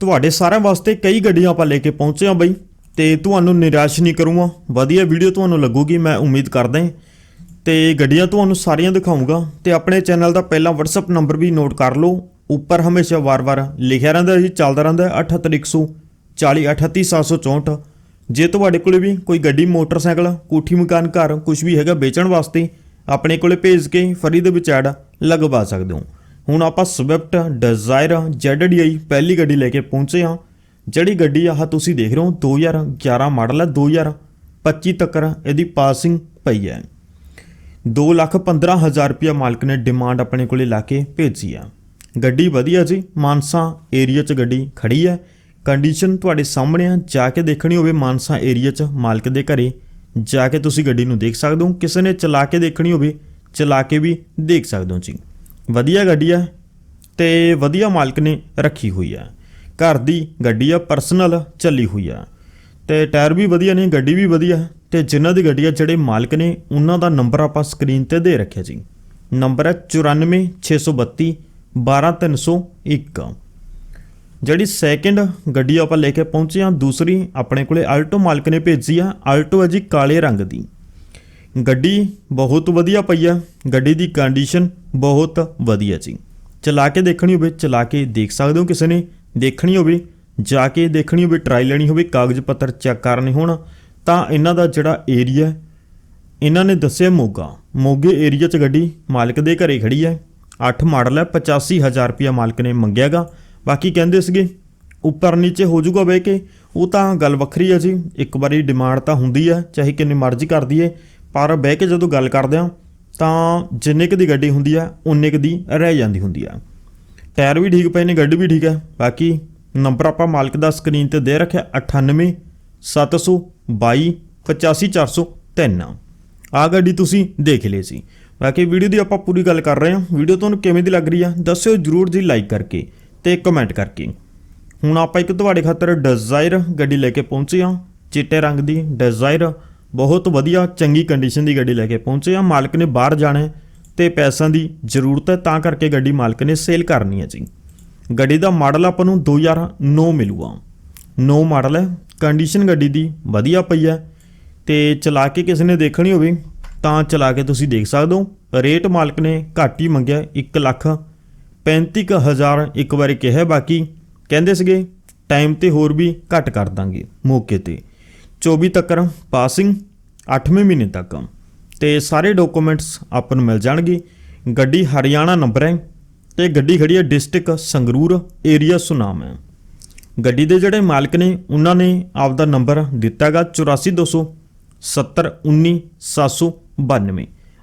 ਤੁਹਾਡੇ ਸਾਰਿਆਂ ਵਾਸਤੇ ਕਈ ਗੱਡੀਆਂ ਆਪਾਂ ਲੈ ਕੇ ਪਹੁੰਚੇ ਹਾਂ ਬਈ, ਤੇ ਤੁਹਾਨੂੰ ਨਿਰਾਸ਼ ਨਹੀਂ ਕਰੂੰਗਾ। ਵਧੀਆ ਵੀਡੀਓ ਤੁਹਾਨੂੰ ਲੱਗੂਗੀ, ਮੈਂ ਉਮੀਦ ਕਰਦਾ ਹਾਂ। ਤੇ ਗੱਡੀਆਂ ਤੁਹਾਨੂੰ ਸਾਰੀਆਂ ਦਿਖਾਉਂਗਾ ਤੇ ਆਪਣੇ ਚੈਨਲ ਦਾ ਪਹਿਲਾ WhatsApp ਨੰਬਰ ਵੀ ਨੋਟ ਕਰ ਲਓ। ਉੱਪਰ ਹਮੇਸ਼ਾ ਵਾਰ-ਵਾਰ ਲਿਖਿਆ ਰਹਿੰਦਾ ਜੀ ਚੱਲਦਾ ਰਹਿੰਦਾ 78140 38764 ਜੇ ਤੁਹਾਡੇ ਕੋਲੇ ਵੀ ਕੋਈ ਗੱਡੀ, ਮੋਟਰਸਾਈਕਲ, ਕੋਠੀ, ਮਕਾਨ, ਘਰ ਕੁਝ ਵੀ ਹੈਗਾ ਵੇਚਣ ਵਾਸਤੇ, ਆਪਣੇ ਕੋਲੇ ਭੇਜ ਕੇ ਫਰੀ ਦੇ ਵਿੱਚ ਐਡ ਲਗਵਾ ਸਕਦੇ ਹੋ। ਹੁਣ ਆਪਾਂ ਸਵਿਫਟ ਡਿਜ਼ਾਇਰ ZDI ਪਹਿਲੀ ਗੱਡੀ ਲੈ ਕੇ ਪਹੁੰਚੇ ਹਾਂ। ਜਿਹੜੀ ਗੱਡੀ ਆਹ ਤੁਸੀਂ ਦੇਖ ਰਹੇ ਹੋ 2011 ਮਾਡਲ ਹੈ 2025 ਤੱਕ ਇਹਦੀ ਪਾਸਿੰਗ ਪਈ ਹੈ। 215000 ਰੁਪਇਆ ਮਾਲਕ ਨੇ ਡਿਮਾਂਡ ਆਪਣੇ ਕੋਲੇ ਲਾ ਕੇ ਭੇਜੀ ਆ। ਗੱਡੀ ਵਧੀਆ ਜੀ, ਮਾਨਸਾ ਏਰੀਆ 'ਚ ਗੱਡੀ ਖੜੀ ਹੈ। ਕੰਡੀਸ਼ਨ ਤੁਹਾਡੇ ਸਾਹਮਣੇ ਆ, ਜਾ ਕੇ ਦੇਖਣੀ ਹੋਵੇ ਮਾਨਸਾ ਏਰੀਆ 'ਚ ਮਾਲਕ ਦੇ ਘਰੇ। ਜਾ ਕੇ ਤੁਸੀਂ ਗੱਡੀ ਨੂੰ ਦੇਖ ਸਕਦੇ ਹੋ, ਕਿਸੇ ਨੇ ਚਲਾ ਕੇ ਦੇਖਣੀ ਹੋਵੇ, ਚਲਾ ਕੇ ਵੀ ਦੇਖ ਸਕਦੇ ਹੋ ਜੀ। ਵਧੀਆ ਗੱਡੀ ਆ ਤੇ ਵਧੀਆ ਮਾਲਕ ਨੇ ਰੱਖੀ ਹੋਈ ਆ। ਘਰ ਦੀ ਗੱਡੀ ਆ ਪਰਸਨਲ ਚੱਲੀ ਹੋਈ ਆ। ਤੇ ਟਾਇਰ ਵੀ ਵਧੀਆ ਨੇ, ਗੱਡੀ ਵੀ ਵਧੀਆ। ਤੇ ਜਿਨ੍ਹਾਂ ਦੀ ਗੱਡੀ ਆ, ਜਿਹੜੇ ਮਾਲਕ ਨੇ, ਉਹਨਾਂ ਦਾ ਨੰਬਰ ਆਪਾਂ ਸਕਰੀਨ ਤੇ ਦੇ ਰੱਖਿਆ ਜੀ। ਨੰਬਰ ਹੈ 94632 12301 ਜਿਹੜੀ ਸੈਕਿੰਡ ਗੱਡੀ ਆਪਾਂ ਲੈ ਕੇ ਪਹੁੰਚੇ ਆ, ਦੂਸਰੀ ਆਪਣੇ ਕੋਲੇ ਆਲਟੋ ਮਾਲਕ ਨੇ ਭੇਜੀ ਆ ਆਲਟੋ ਹੈ ਜੀ ਕਾਲੇ ਰੰਗ ਦੀ। ਗੱਡੀ ਬਹੁਤ ਵਧੀਆ ਪਈ ਆ। ਗੱਡੀ ਦੀ ਕੰਡੀਸ਼ਨ ਬਹੁਤ ਵਧੀਆ ਜੀ ਚਲਾ ਕੇ ਦੇਖਣੀ ਹੋਵੇ, ਚਲਾ ਕੇ ਦੇਖ ਸਕਦੇ ਹੋ ਕਿਸੇ ਨੇ। ਦੇਖਣੀ ਹੋਵੇ, ਜਾ ਕੇ ਦੇਖਣੀ ਹੋਵੇ ਟਰਾਈ ਲੈਣੀ ਹੋਵੇ, ਕਾਗਜ਼ ਪੱਤਰ ਚੈੱਕ ਕਰਨੇ ਹੋਣ, ਤਾਂ ਇਹਨਾਂ ਦਾ ਜਿਹੜਾ ਏਰੀਆ ਇਹਨਾਂ ਨੇ ਦੱਸਿਆ ਮੋਗਾ। ਮੋਗੇ ਏਰੀਆ 'ਚ ਗੱਡੀ ਮਾਲਕ ਦੇ ਘਰੇ ਖੜੀ ਹੈ। 8 ਮਾਡਲ ਹੈ 85000 ਰੁਪਇਆ ਮਾਲਕ ਨੇ ਮੰਗਿਆਗਾ। ਬਾਕੀ ਕਹਿੰਦੇ ਸੀਗੇ, ਉੱਪਰ ਨੀਚੇ ਹੋ ਜਾਊਗਾ ਬਹਿ ਕੇ, ਉਹ ਤਾਂ ਗੱਲ ਵੱਖਰੀ ਹੈ ਜੀ। ਇੱਕ ਵਾਰੀ ਡਿਮਾਂਡ ਤਾਂ ਹੁੰਦੀ ਹੈ, ਚਾਹੇ ਕਿੰਨੀ ਮਰਜ਼ੀ ਕਰ ਦਈਏ ਪਰ ਬਹਿ ਕੇ ਜਦੋਂ ਗੱਲ ਕਰਦੇ ਆ ਤਾਂ ਜਿੰਨੇ ਕੁ ਦੀ ਗੱਡੀ ਹੁੰਦੀ ਆ, ਉਨੇ ਕੁ ਦੀ ਰਹਿ ਜਾਂਦੀ ਹੁੰਦੀ ਆ। ਟਾਇਰ ਵੀ ਠੀਕ ਪਏ ਨੇ, ਗੱਡੀ ਵੀ ਠੀਕ ਹੈ ਬਾਕੀ ਨੰਬਰ ਆਪਾਂ ਮਾਲਕ ਦਾ ਸਕਰੀਨ ਤੇ ਦੇ ਰੱਖਿਆ 98 722 85403 ਆ ਗੱਡੀ ਤੁਸੀਂ ਦੇਖ ਲਈ ਸੀ। ਬਾਕੀ ਵੀਡੀਓ ਦੀ ਆਪਾਂ ਪੂਰੀ ਗੱਲ ਕਰ ਰਹੇ ਹਾਂ। ਵੀਡੀਓ ਤੁਹਾਨੂੰ ਕਿਵੇਂ ਦੀ ਲੱਗ ਰਹੀ ਆ, ਦੱਸਿਓ ਜਰੂਰ ਜੀ ਲਾਈਕ ਕਰਕੇ ਤੇ ਕਮੈਂਟ ਕਰਕੇ। ਹੁਣ ਆਪਾਂ ਇੱਕ ਤੁਹਾਡੇ ਖਾਤਰ ਡਿਜ਼ਾਇਰ ਗੱਡੀ ਲੈ ਕੇ ਪਹੁੰਚੇ ਹਾਂ, ਚਿੱਟੇ ਰੰਗ ਦੀ ਡਿਜ਼ਾਇਰ। ਬਹੁਤ ਵਧੀਆ, ਚੰਗੀ ਕੰਡੀਸ਼ਨ ਦੀ ਗੱਡੀ ਲੈ ਕੇ ਪਹੁੰਚੇ ਹਾਂ ਮਾਲਕ ਨੇ ਬਾਹਰ ਜਾਣਾ ਹੈ ਤੇ ਪੈਸਿਆਂ ਦੀ ਜ਼ਰੂਰਤ ਹੈ, ਤਾਂ ਕਰਕੇ ਗੱਡੀ ਮਾਲਕ ਨੇ ਸੇਲ ਕਰਨੀ ਹੈ ਜੀ। ਗੱਡੀ ਦਾ ਮਾਡਲ ਆਪਾਂ ਨੂੰ 2009 ਮਿਲੂਗਾ। 9 ਮਾਡਲ ਹੈ ਕੰਡੀਸ਼ਨ ਗੱਡੀ ਦੀ ਵਧੀਆ ਪਈ ਹੈ ਤੇ ਚਲਾ ਕੇ ਕਿਸੇ ਨੇ ਦੇਖਣੀ ਹੋਵੇ, ਤਾਂ ਚਲਾ ਕੇ ਤੁਸੀਂ ਦੇਖ ਸਕਦੇ ਹੋ। ਰੇਟ ਮਾਲਕ ਨੇ ਘੱਟ ਹੀ ਮੰਗਿਆ 1 ਲੱਖ 35000 ਇੱਕ ਵਾਰੀ ਕਿਹਾ, ਬਾਕੀ ਕਹਿੰਦੇ ਸੀਗੇ ਟਾਈਮ ਤੇ ਹੋਰ ਵੀ ਘੱਟ ਕਰ ਦਾਂਗੇ ਮੌਕੇ ਤੇ। 24 ਤੱਕ ਪਾਸਿੰਗ 8ਵੇਂ ਮਹੀਨੇ ਤੱਕ ਤੇ ਸਾਰੇ ਡਾਕੂਮੈਂਟਸ ਆਪਾਂ ਨੂੰ ਮਿਲ ਜਾਣਗੇ। ਗੱਡੀ ਹਰਿਆਣਾ ਨੰਬਰ ਹੈ ਤੇ ਗੱਡੀ ਖੜੀ ਹੈ ਡਿਸਟ੍ਰਿਕਟ ਸੰਗਰੂਰ, ਏਰੀਆ ਸੁਨਾਮ ਹੈ। ਗੱਡੀ ਦੇ ਜਿਹੜੇ ਮਾਲਕ ਨੇ, ਉਹਨਾਂ ਨੇ ਆਪਦਾ ਨੰਬਰ ਦਿੱਤਾਗਾ 84200 719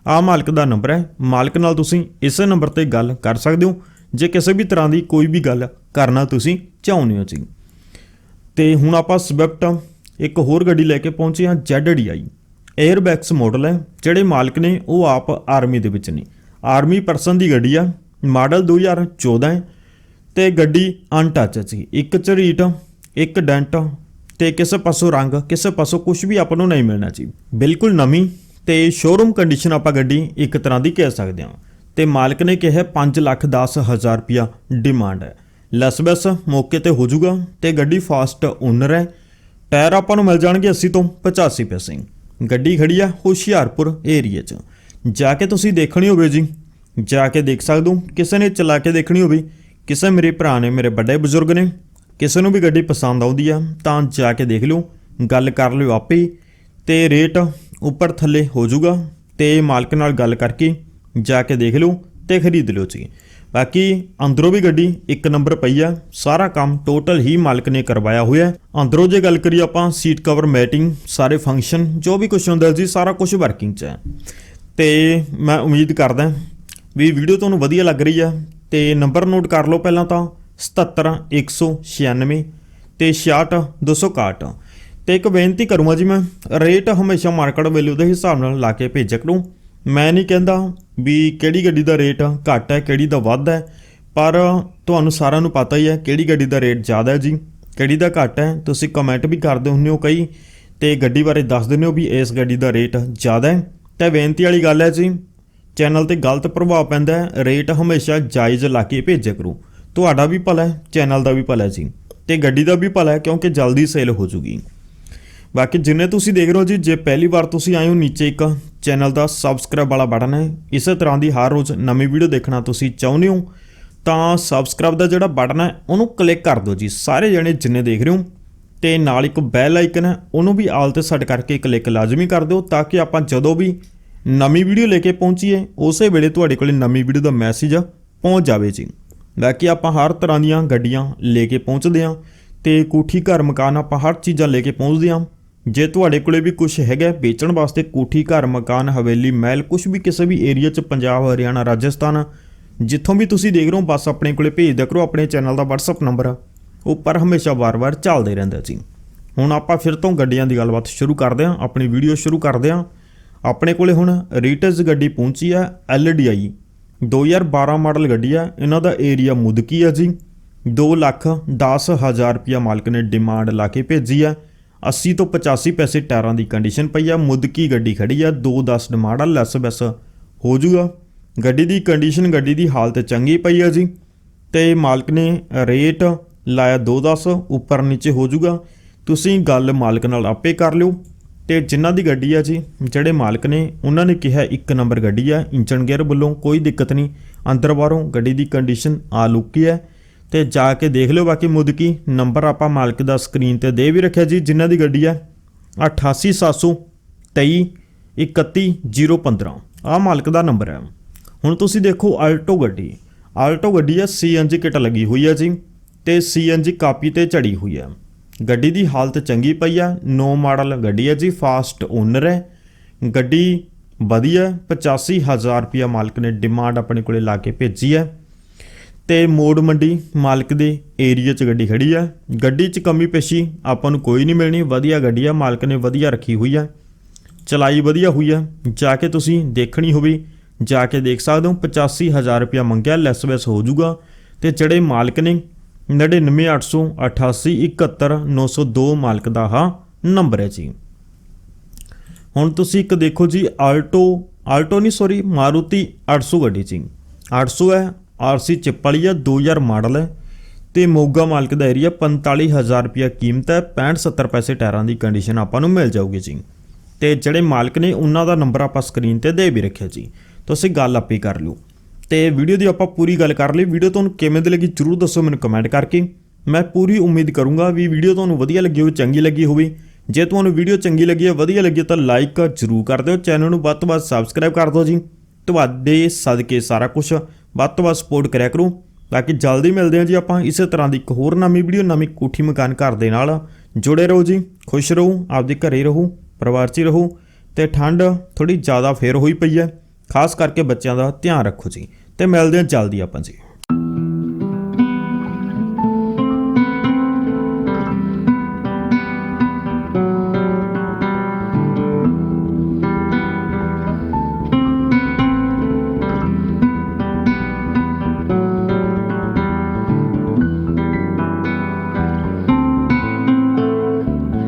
ਆ ਮਾਲਕ ਦਾ ਨੰਬਰ ਹੈ। ਮਾਲਕ ਨਾਲ ਤੁਸੀਂ ਇਸੇ ਨੰਬਰ ਤੇ ਗੱਲ ਕਰ ਸਕਦੇ ਹੋ। ਜੇ ਕਿਸੇ ਵੀ ਤਰ੍ਹਾਂ ਦੀ ਕੋਈ ਵੀ ਗੱਲ ਕਰਨਾ ਤੁਸੀਂ ਚਾਹੁੰਦੇ ਹੋ ਜੀ। ਤੇ ਹੁਣ ਆਪਾਂ ਸਵਿਫਟ ਇੱਕ ਹੋਰ ਗੱਡੀ ਲੈ ਕੇ ਪਹੁੰਚੇ ਹਾਂ ZDI 에ਅਰਬੈਕਸ ਮਾਡਲ ਹੈ, ਜਿਹੜੇ ਮਾਲਕ ਨੇ, ਉਹ ਆਪ ਆਰਮੀ ਦੇ ਵਿੱਚ ਨੇ। ਆਰਮੀ ਪਰਸਨ ਦੀ ਗੱਡੀ ਆ, ਮਾਡਲ 2014 ਹੈ, ਤੇ ਗੱਡੀ ਅਨਟੱਚ ਸੀ। ਇੱਕ ਝਰੀਟ, ਇੱਕ ਡੈਂਟ ਤੇ ਕਿਸੇ ਪਾਸੋਂ ਰੰਗ, ਕਿਸੇ ਪਾਸੋਂ ਕੁਝ ਵੀ ਆਪਾਂ ਨੂੰ ਨਹੀਂ ਮਿਲਣਾ ਚਾਹੀਦਾ ਬਿਲਕੁਲ ਨਵੀਂ, ਤੇ ਸ਼ੋਰੂਮ ਕੰਡੀਸ਼ਨ ਆਪਾਂ ਗੱਡੀ ਇੱਕ ਤਰ੍ਹਾਂ ਦੀ ਕਹਿ ਸਕਦੇ ਹਾਂ। ਤੇ ਮਾਲਕ ਨੇ ਕਿਹਾ 5 ਲੱਖ 10 ਹਜ਼ਾਰ ਰੁਪਿਆ ਡਿਮਾਂਡ ਹੈ। ਲੈਸਬੈਸ ਮੌਕੇ ਤੇ ਹੋ ਜਾਊਗਾ, ਤੇ ਗੱਡੀ ਫਾਸਟ ਓਨਰ ਹੈ। ਟਾਇਰ ਆਪਾਂ ਨੂੰ ਮਿਲ ਜਾਣਗੇ 80 ਤੋਂ 85 ਪੈਸੇ ਗੱਡੀ ਖੜੀ ਆ ਹੁਸ਼ਿਆਰਪੁਰ ਏਰੀਆ 'ਚ। ਜਾ ਕੇ ਤੁਸੀਂ ਦੇਖਣੀ ਹੋਵੇ ਜੀ। ਜਾ ਕੇ ਦੇਖ ਸਕਦੇ ਹੋ। ਕਿਸੇ ਨੇ ਚਲਾ ਕੇ ਦੇਖਣੀ ਹੋਵੇ। ਕਿਸੇ ਮੇਰੇ ਭਰਾ ਨੇ, ਮੇਰੇ ਵੱਡੇ ਬਜ਼ੁਰਗ ਨੇ, ਕਿਸੇ ਨੂੰ ਵੀ ਗੱਡੀ ਪਸੰਦ ਆਉਂਦੀ ਆ, ਤਾਂ ਜਾ ਕੇ ਦੇਖ ਲਿਓ। ਗੱਲ ਕਰ ਲਿਓ ਆਪੇ ਹੀ। ਤੇ ਰੇਟ ਉੱਪਰ ਥੱਲੇ ਹੋ ਜਾਊਗਾ। ਤੇ ਮਾਲਕ ਨਾਲ ਗੱਲ ਕਰਕੇ ਜਾ ਕੇ ਦੇਖ ਲਿਓ ਤੇ ਖਰੀਦ ਲਿਓ ਜੀ। ਬਾਕੀ ਅੰਦਰੋਂ ਵੀ ਗੱਡੀ ਇੱਕ ਨੰਬਰ ਪਈ ਆ। ਸਾਰਾ ਕੰਮ ਟੋਟਲ ਹੀ ਮਾਲਕ ਨੇ ਕਰਵਾਇਆ ਹੋਇਆ ਅੰਦਰੋਂ ਜੇ ਗੱਲ ਕਰੀਏ ਆਪਾਂ ਸੀਟ ਕਵਰ ਮੈਟਿੰਗ ਸਾਰੇ ਫੰਕਸ਼ਨ ਜੋ ਵੀ ਕੁਝ ਹੁੰਦਾ ਜੀ, ਸਾਰਾ ਕੁਝ ਵਰਕਿੰਗ 'ਚ ਹੈ। ਤੇ ਮੈਂ ਉਮੀਦ ਕਰਦਾ ਵੀ ਵੀਡੀਓ ਤੁਹਾਨੂੰ ਵਧੀਆ ਲੱਗ ਰਹੀ ਆ। ਤੇ ਨੰਬਰ ਨੋਟ ਕਰ ਲਓ ਪਹਿਲਾਂ ਤਾਂ 77196 ਤੇ 66261 ਤੇ ਇੱਕ ਬੇਨਤੀ ਕਰੂੰਗਾ ਜੀ ਮੈਂ ਰੇਟ ਹਮੇਸ਼ਾ ਮਾਰਕੀਟ ਵੈਲਿਊ ਦੇ ਹਿਸਾਬ ਨਾਲ ਲਾ ਕੇ ਭੇਜਿਆ ਕਰੂੰ। ਮੈਂ ਨਹੀਂ ਕਹਿੰਦਾ ਵੀ ਕਿਹੜੀ ਗੱਡੀ ਦਾ ਰੇਟ ਘੱਟ ਹੈ, ਕਿਹੜੀ ਦਾ ਵੱਧ ਹੈ, ਪਰ ਤੁਹਾਨੂੰ ਸਾਰਿਆਂ ਨੂੰ ਪਤਾ ਹੀ ਹੈ ਕਿਹੜੀ ਗੱਡੀ ਦਾ ਰੇਟ ਜ਼ਿਆਦਾ ਹੈ ਜੀ। ਕਿਹੜੀ ਦਾ ਘੱਟ ਹੈ, ਤੁਸੀਂ ਕਮੈਂਟ ਵੀ ਕਰਦੇ ਹੁੰਦੇ ਹੋ ਕਈ, ਤੇ ਗੱਡੀ ਬਾਰੇ ਦੱਸ ਦਿੰਦੇ ਹੋ ਵੀ ਇਸ ਗੱਡੀ ਦਾ ਰੇਟ ਜ਼ਿਆਦਾ ਹੈ। ਤੇ ਬੇਨਤੀ ਵਾਲੀ ਗੱਲ ਹੈ ਜੀ, ਚੈਨਲ ਤੇ ਗਲਤ ਪ੍ਰਭਾਵ ਪੈਂਦਾ ਹੈ, ਰੇਟ ਹਮੇਸ਼ਾ ਜਾਇਜ਼ ਲਾ ਕੇ ਭੇਜਿਆ ਕਰੋ। ਤੁਹਾਡਾ ਵੀ ਭਲਾ ਹੈ, ਚੈਨਲ ਦਾ ਵੀ ਭਲਾ ਜੀ। ਤੇ ਗੱਡੀ ਦਾ ਵੀ ਭਲਾ ਹੈ, ਕਿਉਂਕਿ ਜਲਦੀ ਸੇਲ ਹੋ ਜੂਗੀ। ਬਾਕੀ ਜਿੰਨੇ ਤੁਸੀਂ ਦੇਖ ਰਹੇ ਹੋ ਜੀ, ਜੇ ਪਹਿਲੀ ਵਾਰ ਤੁਸੀਂ ਆਏ ਹੋ ਨੀਚੇ ਇੱਕ ਚੈਨਲ ਦਾ ਸਬਸਕ੍ਰਾਈਬ ਵਾਲਾ ਬਟਨ ਹੈ। ਇਸੇ ਤਰ੍ਹਾਂ ਦੀ ਹਰ ਰੋਜ਼ ਨਵੀਂ ਵੀਡੀਓ ਦੇਖਣਾ ਤੁਸੀਂ ਚਾਹੁੰਦੇ ਹੋ, ਤਾਂ ਸਬਸਕ੍ਰਾਈਬ ਦਾ ਜਿਹੜਾ ਬਟਨ ਹੈ, ਉਹਨੂੰ ਕਲਿੱਕ ਕਰ ਦਿਓ ਜੀ। ਸਾਰੇ ਜਣੇ ਜਿੰਨੇ ਦੇਖ ਰਹੇ ਹੋ, ਤੇ ਨਾਲ ਇੱਕ ਬੈਲ ਆਈਕਨ ਹੈ, ਉਹਨੂੰ ਵੀ ਆਲ ਤੇ ਸੈੱਟ ਕਰਕੇ ਕਲਿੱਕ ਲਾਜ਼ਮੀ ਕਰ ਦਿਓ, ਤਾਂ ਕਿ ਆਪਾਂ ਜਦੋਂ ਵੀ ਨਵੀਂ ਵੀਡੀਓ ਲੈ ਕੇ ਪਹੁੰਚੀਏ, ਉਸੇ ਵੇਲੇ ਤੁਹਾਡੇ ਕੋਲੇ ਨਵੀਂ ਵੀਡੀਓ ਦਾ ਮੈਸੇਜ ਪਹੁੰਚ ਜਾਵੇ ਜੀ। ਬਾਕੀ ਆਪਾਂ ਹਰ ਤਰ੍ਹਾਂ ਦੀਆਂ ਗੱਡੀਆਂ ਲੈ ਕੇ ਪਹੁੰਚਦੇ ਹਾਂ, ਤੇ ਕੋਠੀ ਘਰ ਮਕਾਨ ਆਪਾਂ ਹਰ ਚੀਜ਼ਾਂ ਲੈ ਕੇ ਪਹੁੰਚਦੇ ਹਾਂ। ਜੇ ਤੁਹਾਡੇ ਕੋਲੇ ਵੀ ਕੁਝ ਹੈਗਾ, ਵੇਚਣ ਵਾਸਤੇ ਕੋਠੀ, ਘਰ, ਮਕਾਨ, ਹਵੇਲੀ, ਮਹਿਲ ਕੁਝ ਵੀ ਕਿਸੇ ਵੀ ਏਰੀਆ 'ਚ ਪੰਜਾਬ, ਹਰਿਆਣਾ, ਰਾਜਸਥਾਨ, ਜਿੱਥੋਂ ਵੀ ਤੁਸੀਂ ਦੇਖ ਰਹੇ ਹੋ, ਬਸ ਆਪਣੇ ਕੋਲੇ ਭੇਜ ਦਿਆ ਕਰੋ, ਆਪਣੇ ਚੈਨਲ ਦਾ WhatsApp ਨੰਬਰ ਉੱਪਰ ਹਮੇਸ਼ਾ ਵਾਰ-ਵਾਰ ਚੱਲਦੇ ਰਹਿੰਦਾ ਜੀ। ਹੁਣ ਆਪਾਂ ਫਿਰ ਤੋਂ ਗੱਡੀਆਂ ਦੀ ਗੱਲਬਾਤ ਸ਼ੁਰੂ ਕਰਦੇ ਹਾਂ, ਆਪਣੀ ਵੀਡੀਓ ਸ਼ੁਰੂ ਕਰਦੇ ਹਾਂ। ਆਪਣੇ ਕੋਲੇ ਹੁਣ ਰੀਟਸ ਗੱਡੀ ਪਹੁੰਚੀ ਹੈ LDI 2012 ਮਾਡਲ ਗੱਡੀ ਆ ਇਹਨਾਂ ਦਾ ਏਰੀਆ ਮੁਦਕੀ ਆ ਜੀ। 2 ਲੱਖ 10 ਹਜ਼ਾਰ ਰੁਪਿਆ ਮਾਲਕ ਨੇ ਡਿਮਾਂਡ ਲਾ ਕੇ ਭੇਜੀ ਹੈ। 80 ਤੋਂ 85 ਪੈਸੇ ਟਾਇਰਾਂ ਦੀ ਕੰਡੀਸ਼ਨ ਪਈ ਆ ਮੁਦਕੀ ਗੱਡੀ ਖੜੀ ਆ 210 ਡਿਮਾਂਡ ਆ ਲੈਸ ਬੈਸ ਹੋ ਜੂਗਾ। ਗੱਡੀ ਦੀ ਕੰਡੀਸ਼ਨ ਗੱਡੀ ਦੀ ਹਾਲਤ ਚੰਗੀ ਪਈ ਆ ਜੀ। ਤੇ ਮਾਲਕ ਨੇ ਰੇਟ ਲਾਇਆ 210 ਉੱਪਰ ਨੀਚੇ ਹੋ ਜੂਗਾ। ਤੁਸੀਂ ਗੱਲ ਮਾਲਕ ਨਾਲ ਆਪੇ ਕਰ ਲਿਓ। ਤੇ ਜਿਨ੍ਹਾਂ ਦੀ ਗੱਡੀ ਆ ਜੀ, ਜਿਹੜੇ ਮਾਲਕ ਨੇ, ਉਹਨਾਂ ਨੇ ਕਿਹਾ ਇੱਕ ਨੰਬਰ ਗੱਡੀ ਆ ਇੰਜਨ ਗੇਅਰ ਵੱਲੋਂ ਕੋਈ ਦਿੱਕਤ ਨਹੀਂ। ਅੰਦਰ ਬਾਹਰੋਂ ਗੱਡੀ ਦੀ ਕੰਡੀਸ਼ਨ ਆ ਲੁੱਕੀ ਹੈ ਤੇ ਜਾ ਕੇ ਦੇਖ ਲਿਓ ਬਾਕੀ ਮੁਦਕੀ ਨੰਬਰ ਆਪਾਂ ਮਾਲਕ ਦਾ ਸਕਰੀਨ ਤੇ ਦੇ ਵੀ ਰੱਖਿਆ ਜੀ, ਜਿਨ੍ਹਾਂ ਦੀ ਗੱਡੀ ਆ 88723 31015 ਆ ਮਾਲਕ ਦਾ ਨੰਬਰ ਹੈ। ਹੁਣ ਤੁਸੀਂ ਦੇਖੋ ਆਲਟੋ ਗੱਡੀ। ਆਲਟੋ ਗੱਡੀ ਆ ਸੀਐਨਜੀ ਕਿਟ ਲੱਗੀ ਹੋਈ ਹੈ ਜੀ ਤੇ ਸੀਐਨਜੀ ਕਾਪੀ ਤੇ ਚੜੀ ਹੋਈ ਹੈ। ਗੱਡੀ ਦੀ ਹਾਲਤ ਚੰਗੀ ਪਈ ਆ ਨੋ ਮਾਡਲ ਗੱਡੀ ਹੈ ਜੀ, ਫਾਸਟ ਓਨਰ ਹੈ। ਗੱਡੀ ਵਧੀਆ 85000 ਰੁਪਿਆ ਮਾਲਕ ਨੇ ਡਿਮਾਂਡ ਆਪਣੇ ਕੋਲੇ ਲਾ ਕੇ ਭੇਜੀ ਹੈ। ਤੇ ਮੋੜ ਮੰਡੀ ਮਾਲਕ ਦੇ ਏਰੀਆ 'ਚ ਗੱਡੀ ਖੜੀ ਆ। ਗੱਡੀ 'ਚ ਕਮੀ ਪੇਸ਼ੀ ਆਪਾਂ ਨੂੰ ਕੋਈ ਨਹੀਂ ਮਿਲਣੀ। ਵਧੀਆ ਗੱਡੀ ਆ। ਮਾਲਕ ਨੇ ਵਧੀਆ ਰੱਖੀ ਹੋਈ ਆ। ਚਲਾਈ ਵਧੀਆ ਹੋਈ ਆ। ਜਾ ਕੇ ਤੁਸੀਂ ਦੇਖਣੀ ਹੋਵੇ, ਜਾ ਕੇ ਦੇਖ ਸਕਦੇ ਹੋ। 85000 ਰੁਪਇਆ ਮੰਗਿਆ, ਲੈਸ ਵੈਸ ਹੋ ਜਾਊਗਾ। ਤੇ ਜਿਹੜੇ ਮਾਲਕ ਨੇ 9988871902 ਮਾਲਕ ਦਾ ਹਾਂ ਨੰਬਰ ਹੈ ਜੀ। ਹੁਣ ਤੁਸੀਂ ਇੱਕ ਦੇਖੋ ਜੀ, ਆਲਟੋ ਆਲਟੋ ਨਹੀਂ ਸੌਰੀ ਮਾਰੂਤੀ 800 ਗੱਡੀ ਜੀ। 800 ਹੈ ਆਰਸੀ ਚਿੱਪ ਵਾਲੀ ਆ 2000 ਮਾਡਲ ਹੈ ਤੇ ਮੋਗਾ ਮਾਲਕ ਦਾ ਏਰੀਆ 45000 ਰੁਪਇਆ ਕੀਮਤ ਹੈ 65 70 ਪੈਸੇ ਟਾਇਰਾਂ ਦੀ ਕੰਡੀਸ਼ਨ ਆਪਾਂ ਨੂੰ ਮਿਲ ਜਾਊਗੀ ਜੀ। ਤੇ ਜਿਹੜੇ ਮਾਲਕ ਨੇ, ਉਹਨਾਂ ਦਾ ਨੰਬਰ ਆਪਾਂ ਸਕਰੀਨ ਤੇ ਦੇ ਵੀ ਰੱਖਿਆ ਜੀ। ਤੁਸੀਂ ਗੱਲ ਆਪੇ ਕਰ ਲਿਓ ਤੇ ਵੀਡੀਓ ਦੀ ਆਪਾਂ ਪੂਰੀ ਗੱਲ ਕਰ ਲਈ। ਵੀਡੀਓ ਤੁਹਾਨੂੰ ਕਿਵੇਂ ਦੀ ਲੱਗੀ ਜਰੂਰ ਦੱਸੋ ਮੈਨੂੰ ਕਮੈਂਟ ਕਰਕੇ। ਮੈਂ ਪੂਰੀ ਉਮੀਦ ਕਰੂੰਗਾ ਵੀ ਵੀਡੀਓ ਤੁਹਾਨੂੰ ਵਧੀਆ ਲੱਗੀ ਹੋਵੇ ਚੰਗੀ ਲੱਗੀ ਹੋਵੇ ਜੇ ਤੁਹਾਨੂੰ ਵੀਡੀਓ ਚੰਗੀ ਲੱਗੀ ਹੈ, ਵਧੀਆ ਲੱਗੀ ਤਾਂ ਲਾਈਕ ਜਰੂਰ ਕਰ ਦਿਓ। ਚੈਨਲ ਨੂੰ ਵੱਧ ਤੋਂ ਵੱਧ ਸਬਸਕ੍ਰਾਈਬ ਕਰ ਦਿਓ ਜੀ। ਤੁਹਾਡੇ ਸਦਕੇ ਸਾਰਾ ਕੁਝ ਵੱਧ ਤੋਂ ਵੱਧ ਸਪੋਰਟ ਕਰਿਆ ਕਰੋ ਤਾਂ ਕਿ ਜਲਦੀ ਮਿਲਦੇ ਹਾਂ ਜੀ ਆਪਾਂ ਇਸੇ ਤਰ੍ਹਾਂ ਦੀ ਇੱਕ ਹੋਰ ਨਵੀਂ ਵੀਡੀਓ ਨਵੀਂ ਕੋਠੀ ਮਕਾਨ ਘਰ ਦੇ ਨਾਲ। ਜੁੜੇ ਰਹੋ ਜੀ, ਖੁਸ਼ ਰਹੋ, ਆਪਦੇ ਘਰੇ ਰਹੋ, ਪਰਿਵਾਰ 'ਚ ਹੀ ਰਹੋ ਤੇ ਠੰਡ ਥੋੜੀ ਜ਼ਿਆਦਾ ਫੇਰ ਹੋਈ ਪਈ ਹੈ। ਖਾਸ ਕਰਕੇ ਬੱਚਿਆਂ ਦਾ ਧਿਆਨ ਰੱਖੋ ਜੀ ਤੇ ਮਿਲਦੇ ਹਾਂ ਜਲਦੀ ਆਪਾਂ ਜੀ।